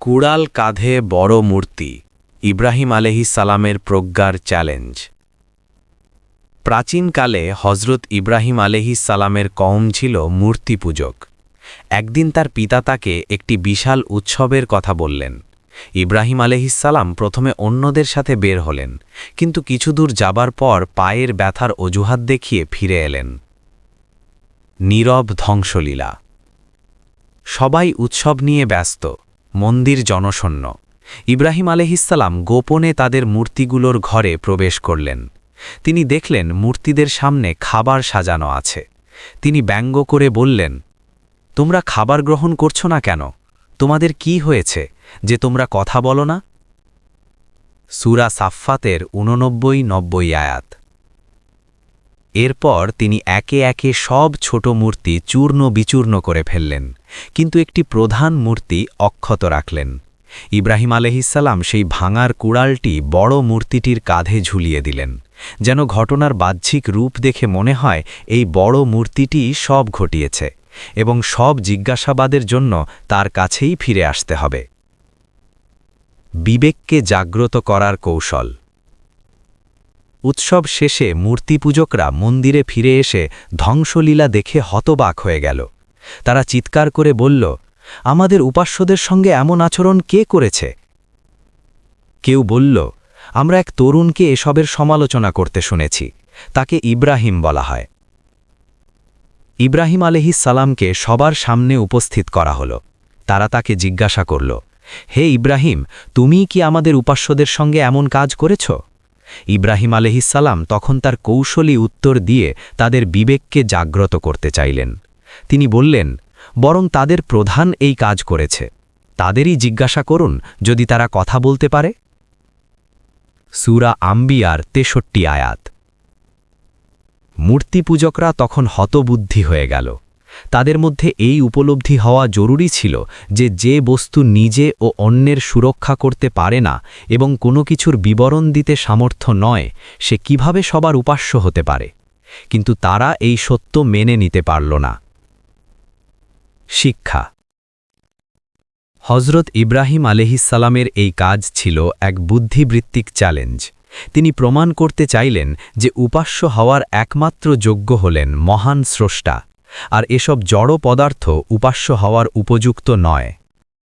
কুড়াল কাঁধে বড় মূর্তি, ইব্রাহিম আলহি সালামের প্রজ্ঞার চ্যালেঞ্জ। প্রাচীনকালে হজরত ইব্রাহিম আলহি সালামের কম ছিল মূর্তি পূজক একদিন তার পিতা তাকে একটি বিশাল উৎসবের কথা বললেন। ইব্রাহিম আলহিসাল্লাম প্রথমে অন্যদের সাথে বের হলেন, কিন্তু কিছু দূর যাবার পর পায়ের ব্যথার অজুহাত দেখিয়ে ফিরে এলেন। নীরব ধ্বংসলীলা। সবাই উৎসব নিয়ে ব্যস্ত। মন্দির জনশূন্য। ইব্রাহিম আলহিসাল্লাম গোপনে তাদের মূর্তিগুলোর ঘরে প্রবেশ করলেন। তিনি দেখলেন মূর্তিদের সামনে খাবার সাজানো আছে। তিনি ব্যঙ্গ করে বললেন, তোমরা খাবার গ্রহণ করছ না কেন? তোমাদের কি হয়েছে যে তোমরা কথা বলো না? সুরা সাফফাতের উননব্বই নব্বই আয়াত। এরপর তিনি একে একে সব ছোট মূর্তি চূর্ণ বিচূর্ণ করে ফেললেন। কিন্তু একটি প্রধান মূর্তি অক্ষত রাখলেন। ইব্রাহিম আলহিসাল্লাম সেই ভাঙার কুড়ালটি বড় মূর্তিটির কাঁধে ঝুলিয়ে দিলেন, যেন ঘটনার বাহ্যিক রূপ দেখে মনে হয় এই বড় মূর্তিটি সব ঘটিয়েছে এবং সব জিজ্ঞাসাবাদের জন্য তার কাছেই ফিরে আসতে হবে। বিবেককে জাগ্রত করার কৌশল। উৎসব শেষে মূর্তিপূজকরা মন্দিরে ফিরে এসে ধ্বংসলীলা দেখে হতবাক হয়ে গেল। তারা চিৎকার করে বলল, আমাদের উপাস্যদের সঙ্গে এমন আচরণ কে করেছে? কেউ বলল, আমরা এক তরুণকে এসবের সমালোচনা করতে শুনেছি, তাকে ইব্রাহিম বলা হয়। ইব্রাহিম আলহিস সালামকে সবার সামনে উপস্থিত করা হল। তারা তাকে জিজ্ঞাসা করল, হে ইব্রাহিম, তুমি কি আমাদের উপাস্যদের সঙ্গে এমন কাজ করেছ? ইব্রাহিম আলহিসাল্লাম তখন তার কৌশলী উত্তর দিয়ে তাদের বিবেককে জাগ্রত করতে চাইলেন। তিনি বললেন, বরং তাদের প্রধান এই কাজ করেছে। তাদেরই জিজ্ঞাসা করুন যদি তারা কথা বলতে পারে। সুরা আম্বিয়ার তেষট্টি আয়াত। মূর্তিপূজকরা তখন হতবুদ্ধি হয়ে গেল। তাদের মধ্যে এই উপলব্ধি হওয়া জরুরি ছিল যে যে বস্তু নিজে ও অন্যের সুরক্ষা করতে পারে না এবং কোনো কিছুর বিবরণ দিতে সামর্থ্য নয়, সে কীভাবে সবার উপাস্য হতে পারে? কিন্তু তারা এই সত্য মেনে নিতে পারল না। শিক্ষা। হজরত ইব্রাহিম আলহিসাল্লামের এই কাজ ছিল এক বুদ্ধিবৃত্তিক চ্যালেঞ্জ। তিনি প্রমাণ করতে চাইলেন যে উপাস্য হওয়ার একমাত্র যোগ্য হলেন মহান স্রষ্টা, আর এসব জড় পদার্থ উপাস্য হওয়ার উপযুক্ত নয়।